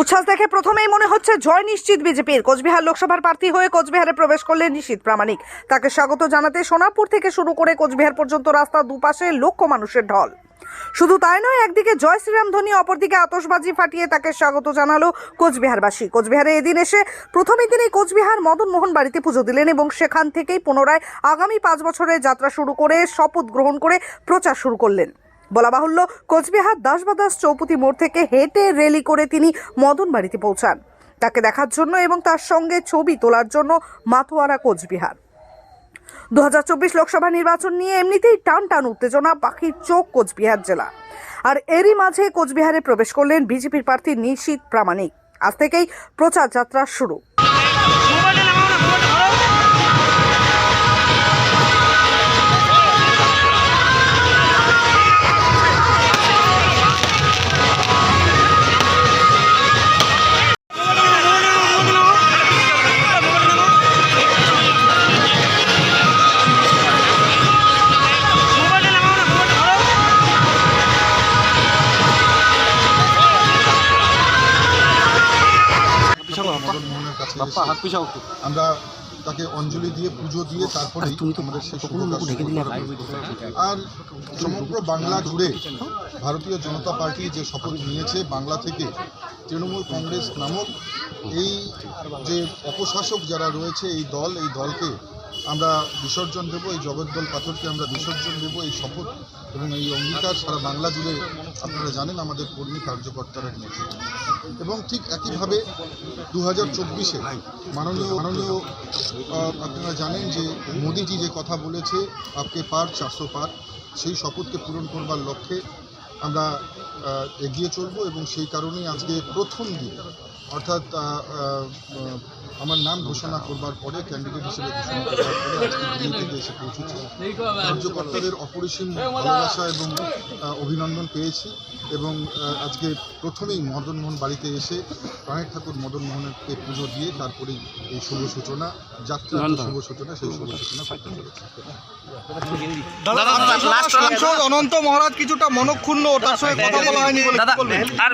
উচ্ছ্বাস দেখে প্রথমেই মনে হচ্ছে জয় নিশ্চিত বিজেপির। কোচবিহার লোকসভার প্রার্থী হয়ে কোচবিহারে প্রবেশ করলেন নিশীত প্রামাণিক। তাকে স্বাগত জানাতে সোনাপুর থেকে শুরু করে কোচবিহার পর্যন্ত রাস্তার দুপাশে লক্ষ মানুষের ঢল। শুধু তাই নয়, একদিকে জয় শ্রীরাম ধ্বনি অপরদিকে আতশবাজি ফাটিয়ে তাকে স্বাগত জানালো কোচবিহারবাসী। কোচবিহারে এদিন এসে প্রথমে তিনি কোচবিহার মদন মোহন বাড়িতে পুজো দিলেন এবং সেখান থেকেই পুনরায় আগামী পাঁচ বছরের যাত্রা শুরু করে শপথ গ্রহণ করে প্রচার শুরু করলেন। বলা বাহুল্য, কোচবিহার দাসবাদাস চৌপতি মোড় থেকে হেঁটে রেলি করে তিনি মদন বাড়িতে পৌঁছান। তাকে দেখার জন্য এবং তার সঙ্গে ছবি তোলার জন্য মাতোয়ারা কোচবিহার। দু হাজার চব্বিশ লোকসভা নির্বাচন নিয়ে এমনিতেই টান টান উত্তেজনা পাখির চোখ কোচবিহার জেলা। আর এরই মাঝে কোচবিহারে প্রবেশ করলেন বিজেপির প্রার্থী নিশীত প্রামাণিক। আজ থেকেই প্রচার যাত্রা শুরু। আমরা তাকে অঞ্জলি দিয়ে পুজো দিয়ে তারপরে আমাদের। আর সমগ্র বাংলা জুড়ে ভারতীয় জনতা পার্টি যে শপথ নিয়েছে বাংলা থেকে তৃণমূল কংগ্রেস নামক এই যে অপশাসক যারা রয়েছে এই দল এই দলকে আমরা বিসর্জন দেব, এই জগদ্দল পাথরকে আমরা বিসর্জন দেব, এই শপথ এবং এই অঙ্গীকার সারা বাংলা জুড়ে আপনারা জানেন, আমাদের কর্মী কার্যকর্তারা নিয়েছে এবং ঠিক একইভাবে দু হাজার চব্বিশে মাননীয় মাননীয় আপনারা জানেন যে মোদিজি যে কথা বলেছে, আপকে পার চারশো পার, সেই শপথকে পূরণ করবার লক্ষ্যে আমরা এগিয়ে চলব এবং সেই কারণেই আজকে প্রথম দিন অর্থাৎ আমার নাম ঘোষণা করবার পরে ক্যান্ডিডেট হিসেবে ঘোষণা করবার পরে আজকে দিল্লি থেকে এসে পৌঁছেছি কার্যকর্তাদের অপরিসীম ভালোবাসা এবং অভিনন্দন পেয়েছি এবং আজকে প্রথমেই মদন মোহন বাড়িতে এসে প্রাণের ঠাকুর মদন মোহনকে পুজো দিয়ে তারপরেই এই শুভ সূচনা যাত্রার শুভ সূচনা সেই শুভ সূচনা করতে পেরেছি অনন্ত মহারাজ কিছুটা মনক্ষুণ্ণ তার সঙ্গে কথা বলা হয়নি বলে কি বলবেন? আর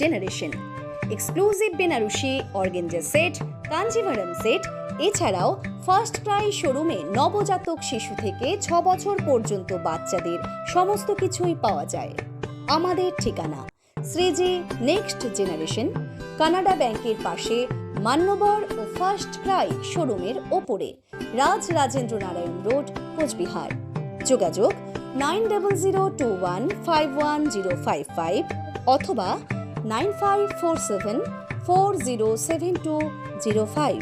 generation exclusive Banarasi organza set Kanjivaram set এছাড়াও ফার্স্ট ক্রাই শোরুমে নবজাতক শিশু থেকে ছ বছর পর্যন্ত বাচ্চাদের সমস্ত কিছুই পাওয়া যায়। আমাদের ঠিকানা, শ্রীজি নেক্সট জেনারেশন কানাডা ব্যাংকের পাশে মান্যবর ও ফার্স্ট ক্রাই শোরুমের ওপরে, রাজ রাজেন্দ্র নারায়ণ রোড, কোচবিহার। যোগাযোগ nine double zero two one five one zero five five অথবা nine five four seven four zero seven two zero five.